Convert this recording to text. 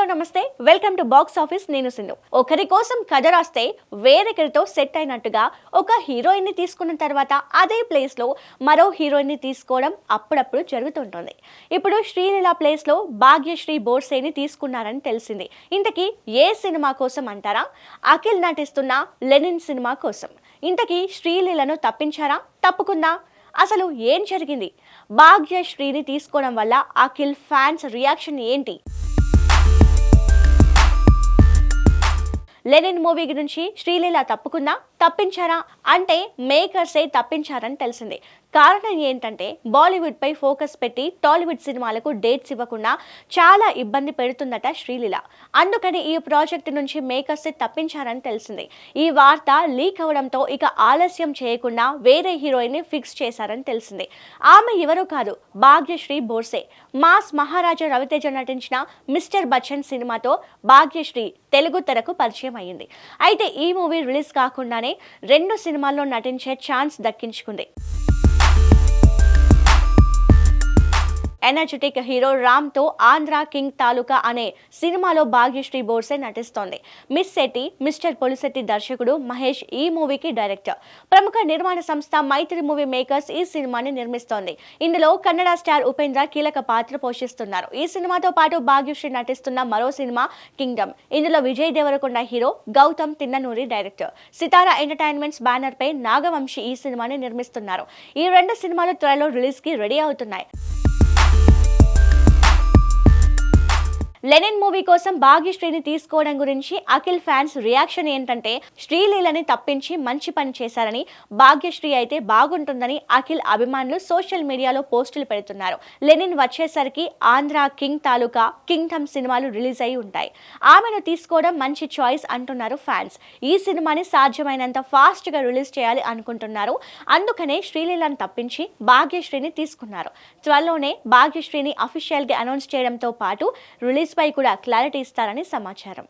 Hello నమస్తే. Welcome to box office. నేను సింధు. ఒకరి కోసం కథ రాస్తే వేరొకరితో సెట్ అయినట్టుగా ఒక హీరోయిన్ని తీసుకున్న తర్వాత అదే ప్లేస్లో మరో హీరోయిన్ని తీసుకోవడం అప్పుడప్పుడు జరుగుతుంటుంది. ఇప్పుడు శ్రీలీల ప్లేస్లో భాగ్యశ్రీ బోర్సేని తీసుకున్నారని తెలిసింది. ఇంతకీ ఏ సినిమా కోసం అంటారా? అఖిల్ నటిస్తున్న లెనిన్ సినిమా కోసం. ఇంతకీ శ్రీలీలను తప్పించారా? తప్పుకుందా? అసలు ఏం జరిగింది? భాగ్యశ్రీని తీసుకోవడం వల్ల అఖిల్ ఫ్యాన్స్ రియాక్షన్ ఏంటి? లెనిన్ మూవీ గురించి శ్రీలీల తప్పుకుందా తప్పించారా అంటే మేకర్సే తప్పించారని తెలిసింది. కారణం ఏంటంటే బాలీవుడ్ పై ఫోకస్ పెట్టి టాలీవుడ్ సినిమాలకు డేట్స్ ఇవ్వకుండా చాలా ఇబ్బంది పెడుతుందట శ్రీలీల. అందుకని ఈ ప్రాజెక్ట్ నుంచి మేకర్సే తప్పించారని తెలిసింది. ఈ వార్త లీక్ అవడంతో ఇక ఆలస్యం చేయకుండా వేరే హీరోయిన్ని ఫిక్స్ చేశారని తెలిసింది. ఆమె ఎవరో కాదు భాగ్యశ్రీ బోర్సే. మాస్ మహారాజా రవితేజ నటించిన మిస్టర్ బచ్చన్ సినిమాతో భాగ్యశ్రీ తెలుగు తెరకు పరిచయం అయ్యింది అయితే ఈ మూవీ రిలీజ్ కాకుండానే రెండు సినిమాల్లో నటించే ఛాన్స్ దక్కించుకుంది. ఎనర్జెటిక్ హీరో రామ్తో ఆంధ్ర కింగ్ తాలూకా అనే సినిమాలో భాగ్యశ్రీ బోర్సే నటిస్తోంది. మిస్ శెట్టి మిస్టర్ పొలిశెట్టి దర్శకుడు మహేష్ ఈ మూవీకి డైరెక్టర్. ప్రముఖ నిర్మాణ సంస్థ మైత్రి మూవీ మేకర్స్ ఈ సినిమాని నిర్మిస్తోంది. ఇందులో కన్నడ స్టార్ ఉపేంద్ర కీలక పాత్ర పోషిస్తున్నారు. ఈ సినిమాతో పాటు భాగ్యశ్రీ నటిస్తున్న మరో సినిమా కింగ్డమ్. ఇందులో Vijay Deverakonda hero Gautam Tinnanuri director. Sithara entertainments banner పై నాగవంశి ఈ సినిమాని నిర్మిస్తున్నారు. ఈ రెండు సినిమాలు త్వరలో రిలీజ్కి రెడీ అవుతున్నాయి. లెనిన్ మూవీ కోసం భాగ్యశ్రీని తీసుకోవడం గురించి అఖిల్ ఫ్యాన్స్ రియాక్షన్ ఏంటంటే శ్రీలీలని తప్పించి మంచి పని చేశారని భాగ్యశ్రీ అయితే బాగుంటుందని అఖిల్ అభిమానులు సోషల్ మీడియాలో పోస్టులు పెడుతున్నారు. లెనిన్ వచ్చేసరికి ఆంధ్ర కింగ్ తాలూకా కింగ్డమ్ సినిమాలు రిలీజ్ అయి ఉంటాయి. ఆమెను తీసుకోవడం మంచి చాయిస్ అంటున్నారు ఫ్యాన్స్. ఈ సినిమాని సాధ్యమైనంత ఫాస్ట్గా రిలీజ్ చేయాలి అనుకుంటున్నారు. అందుకనే శ్రీలీలను తప్పించి భాగ్యశ్రీని తీసుకున్నారు. త్వరలోనే భాగ్యశ్రీని అఫీషియల్గా అనౌన్స్ చేయడంతో పాటు రిలీజ్ పై కూడా క్లారిటీ ఇస్తారని సమాచారం.